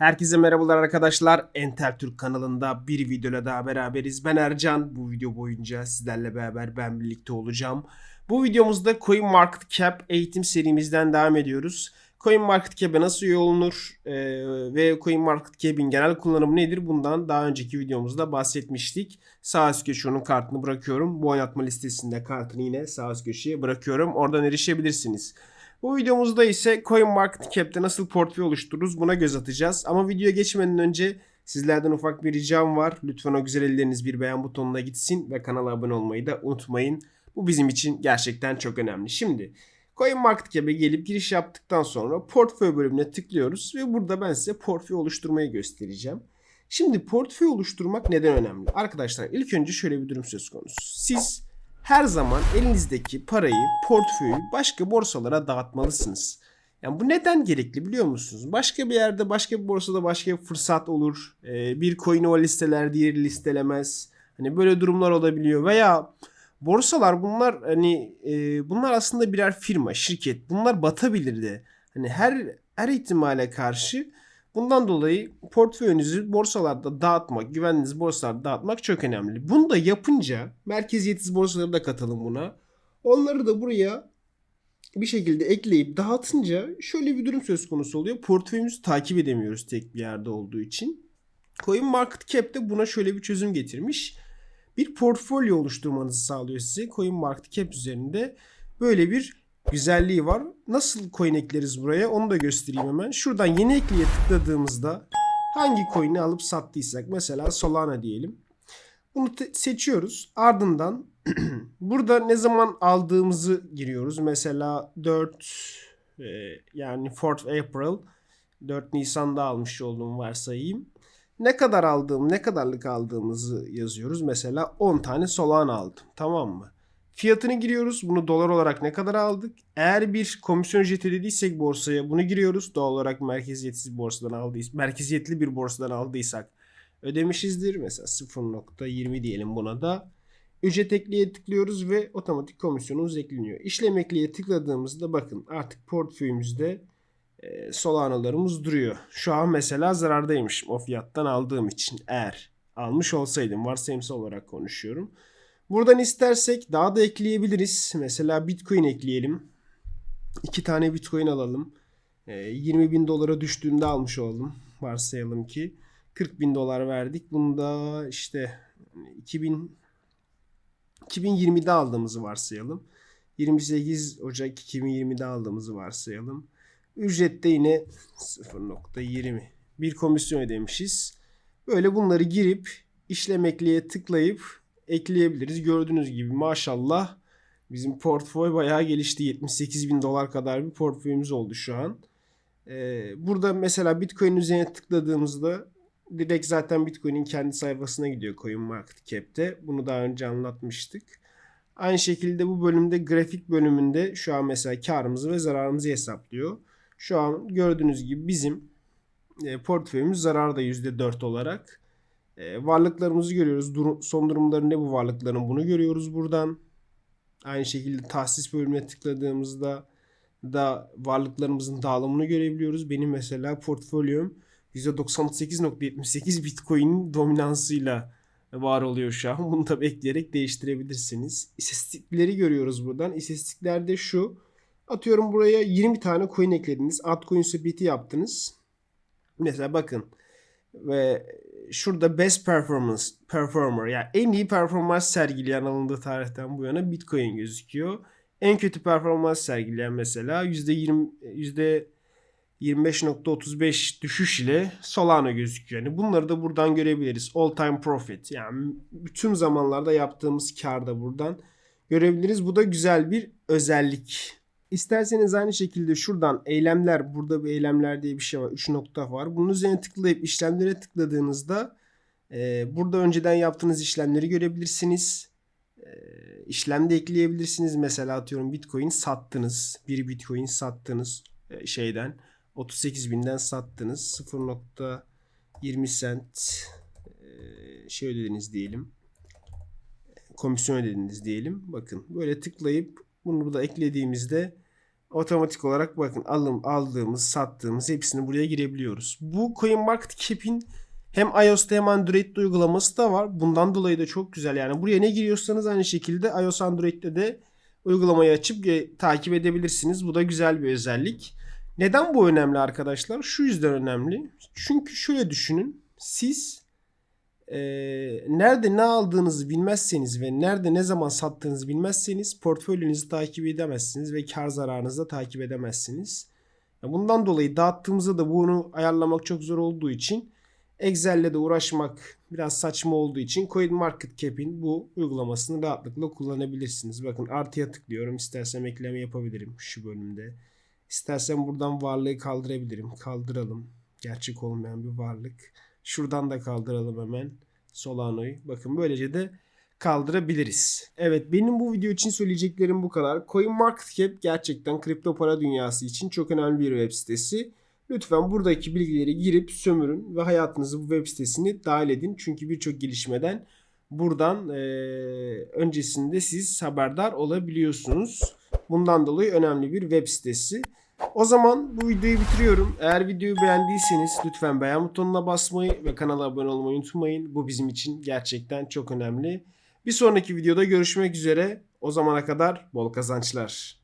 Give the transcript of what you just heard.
Herkese merhabalar arkadaşlar. Entel Türk kanalında bir videoyla daha beraberiz. Ben Ercan. Bu video boyunca sizlerle beraber ben birlikte olacağım. Bu videomuzda CoinMarketCap eğitim serimizden devam ediyoruz. CoinMarketCap'e nasıl üye olunur ee, ve CoinMarketCap'in genel kullanımı nedir? Bundan daha önceki videomuzda bahsetmiştik. Sağ üst köşeye onun kartını bırakıyorum. Bu oynatma listesinde kartını yine sağ üst köşeye bırakıyorum. Oradan erişebilirsiniz. Bu videomuzda ise CoinMarketCap'te nasıl portföy oluştururuz buna göz atacağız. Ama videoya geçmeden önce sizlerden ufak bir ricam var. Lütfen o güzel elleriniz bir beğen butonuna gitsin ve kanala abone olmayı da unutmayın. Bu bizim için gerçekten çok önemli. Şimdi CoinMarketCap'e gelip giriş yaptıktan sonra portföy bölümüne tıklıyoruz ve burada ben size portföy oluşturmayı göstereceğim. Şimdi portföy oluşturmak neden önemli? Arkadaşlar ilk önce şöyle bir durum söz konusu. Siz her zaman elinizdeki parayı, portföyü başka borsalara dağıtmalısınız. Yani bu neden gerekli biliyor musunuz? Başka bir yerde, başka bir borsada başka bir fırsat olur. Ee, bir coin o listeler, diğeri listelemez. Hani böyle durumlar olabiliyor veya borsalar bunlar hani e, bunlar aslında birer firma, şirket. Bunlar batabilir de. Hani her her ihtimale karşı Bundan dolayı portföyünüzü borsalarda dağıtmak, güvendiğiniz borsalarda dağıtmak çok önemli. Bunu da yapınca merkeziyetsiz borsaları da katalım buna. Onları da buraya bir şekilde ekleyip dağıtınca şöyle bir durum söz konusu oluyor. Portföyümüzü takip edemiyoruz tek bir yerde olduğu için. CoinMarketCap de buna şöyle bir çözüm getirmiş. Bir portfolyo oluşturmanızı sağlıyor size. CoinMarketCap üzerinde böyle bir güzelliği var. Nasıl coin ekleriz buraya onu da göstereyim hemen. Şuradan yeni ekleye tıkladığımızda hangi coin'i alıp sattıysak mesela Solana diyelim. Bunu seçiyoruz. Ardından burada ne zaman aldığımızı giriyoruz. Mesela 4 e, yani 4 April 4 Nisan'da almış olduğum varsayayım. Ne kadar aldığım, ne kadarlık aldığımızı yazıyoruz. Mesela 10 tane Solana aldım. Tamam mı? Fiyatını giriyoruz. Bunu dolar olarak ne kadar aldık? Eğer bir komisyon ücreti borsaya bunu giriyoruz. Doğal olarak merkeziyetsiz borsadan aldıysak, merkeziyetli bir borsadan aldıysak ödemişizdir. Mesela 0.20 diyelim buna da. Ücret ekleye tıklıyoruz ve otomatik komisyonumuz ekleniyor. İşlem ekleye tıkladığımızda bakın artık portföyümüzde e, Solana'larımız duruyor. Şu an mesela zarardaymışım o fiyattan aldığım için. Eğer almış olsaydım varsayımsal olarak konuşuyorum. Buradan istersek daha da ekleyebiliriz. Mesela Bitcoin ekleyelim. İki tane Bitcoin alalım. 20 ee, bin dolara düştüğünde almış oldum. Varsayalım ki. 40 bin dolar verdik. Bunu da işte 2000 2020'de aldığımızı varsayalım. 28 Ocak 2020'de aldığımızı varsayalım. Ücrette yine 0.20 bir komisyon ödemişiz. Böyle bunları girip işlem ekleye tıklayıp ekleyebiliriz. Gördüğünüz gibi maşallah bizim portföy bayağı gelişti. 78 bin dolar kadar bir portföyümüz oldu şu an. Ee, burada mesela Bitcoin üzerine tıkladığımızda direkt zaten Bitcoin'in kendi sayfasına gidiyor CoinMarketCap'te. Bunu daha önce anlatmıştık. Aynı şekilde bu bölümde grafik bölümünde şu an mesela karımızı ve zararımızı hesaplıyor. Şu an gördüğünüz gibi bizim e, portföyümüz zararda %4 olarak. E, varlıklarımızı görüyoruz. Dur- son durumları ne bu varlıkların bunu görüyoruz buradan. Aynı şekilde tahsis bölümüne tıkladığımızda da varlıklarımızın dağılımını görebiliyoruz. Benim mesela portfolyom %98.78 Bitcoin'in dominansıyla var oluyor şu an. Bunu tabi ekleyerek değiştirebilirsiniz. İstatistikleri görüyoruz buradan. İstatistiklerde şu. Atıyorum buraya 20 tane coin eklediniz. Altcoin sepeti yaptınız. Mesela bakın ve şurada best performance performer yani en iyi performans sergileyen alındığı tarihten bu yana Bitcoin gözüküyor. En kötü performans sergileyen mesela %20 yüzde 25.35 düşüş ile Solana gözüküyor. Yani bunları da buradan görebiliriz. All time profit yani bütün zamanlarda yaptığımız kar da buradan görebiliriz. Bu da güzel bir özellik. İsterseniz aynı şekilde şuradan eylemler, burada bir eylemler diye bir şey var. 3 nokta var. Bunun üzerine tıklayıp işlemlere tıkladığınızda e, burada önceden yaptığınız işlemleri görebilirsiniz. E, işlem de ekleyebilirsiniz. Mesela atıyorum Bitcoin sattınız. Bir Bitcoin sattınız e, şeyden. 38 binden sattınız. 0.20 cent e, şey ödediniz diyelim. Komisyon ödediniz diyelim. Bakın böyle tıklayıp bunu da eklediğimizde otomatik olarak bakın alım aldığımız sattığımız hepsini buraya girebiliyoruz. Bu CoinMarketCap'in hem iOS'ta hem Android'de uygulaması da var. Bundan dolayı da çok güzel. Yani buraya ne giriyorsanız aynı şekilde iOS Android'de de uygulamayı açıp e, takip edebilirsiniz. Bu da güzel bir özellik. Neden bu önemli arkadaşlar? Şu yüzden önemli. Çünkü şöyle düşünün. Siz e, nerede ne aldığınızı bilmezseniz ve nerede ne zaman sattığınızı bilmezseniz portföyünüzü takip edemezsiniz ve kar zararınızı da takip edemezsiniz. Bundan dolayı dağıttığımızda da bunu ayarlamak çok zor olduğu için Excel'le de uğraşmak biraz saçma olduğu için CoinMarketCap'in bu uygulamasını rahatlıkla kullanabilirsiniz. Bakın artıya tıklıyorum. İstersem ekleme yapabilirim şu bölümde. İstersem buradan varlığı kaldırabilirim. Kaldıralım. Gerçek olmayan bir varlık. Şuradan da kaldıralım hemen. Solano'yu. Bakın böylece de kaldırabiliriz. Evet benim bu video için söyleyeceklerim bu kadar. CoinMarketCap gerçekten kripto para dünyası için çok önemli bir web sitesi. Lütfen buradaki bilgileri girip sömürün ve hayatınızı bu web sitesini dahil edin. Çünkü birçok gelişmeden buradan eee, öncesinde siz haberdar olabiliyorsunuz. Bundan dolayı önemli bir web sitesi. O zaman bu videoyu bitiriyorum. Eğer videoyu beğendiyseniz lütfen beğen butonuna basmayı ve kanala abone olmayı unutmayın. Bu bizim için gerçekten çok önemli. Bir sonraki videoda görüşmek üzere. O zamana kadar bol kazançlar.